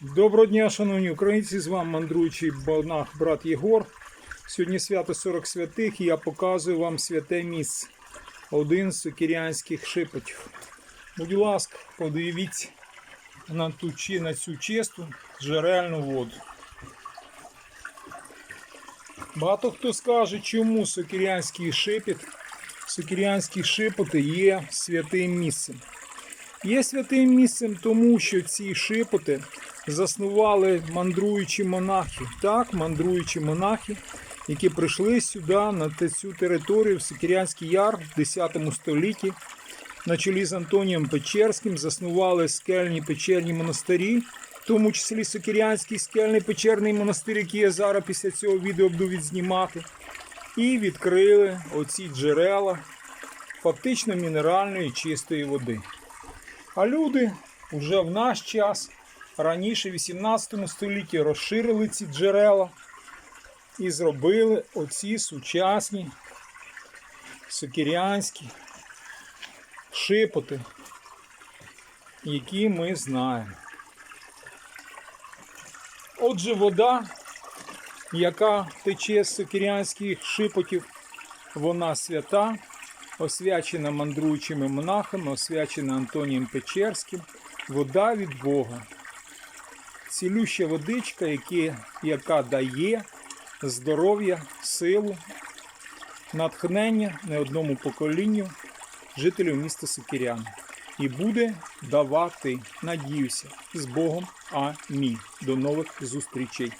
Доброго дня, шановні українці! З вами мандруючий монах брат Єгор. Сьогодні свято 40 святих і я показую вам святе місце. Один з сокірянських шипотів. Будь ласка, подивіться на, ту, на цю чисту джерельну воду. Багато хто скаже, чому сокірянський шипіт, сокірянські шипоти є святим місцем. Є святим місцем, тому що ці шипоти заснували мандруючі монахи. Так, мандруючі монахи, які прийшли сюди, на цю територію, в Сикірянський яр в 10 столітті, на чолі з Антонієм Печерським, заснували скельні печерні монастирі, в тому числі Сокірянський скельний печерний монастир, який я зараз після цього відео буду відзнімати. І відкрили оці джерела фактично мінеральної чистої води. А люди вже в наш час, раніше, в 18 столітті, розширили ці джерела і зробили оці сучасні сокірянські шипоти, які ми знаємо. Отже, вода, яка тече з сокірянських шипотів, вона свята, освячена мандруючими монахами, освячена Антонієм Печерським, вода від Бога. Цілюща водичка, які, яка дає здоров'я, силу, натхнення не одному поколінню жителів міста Сокирян. І буде давати, надіюся, з Богом. Амінь. До нових зустрічей.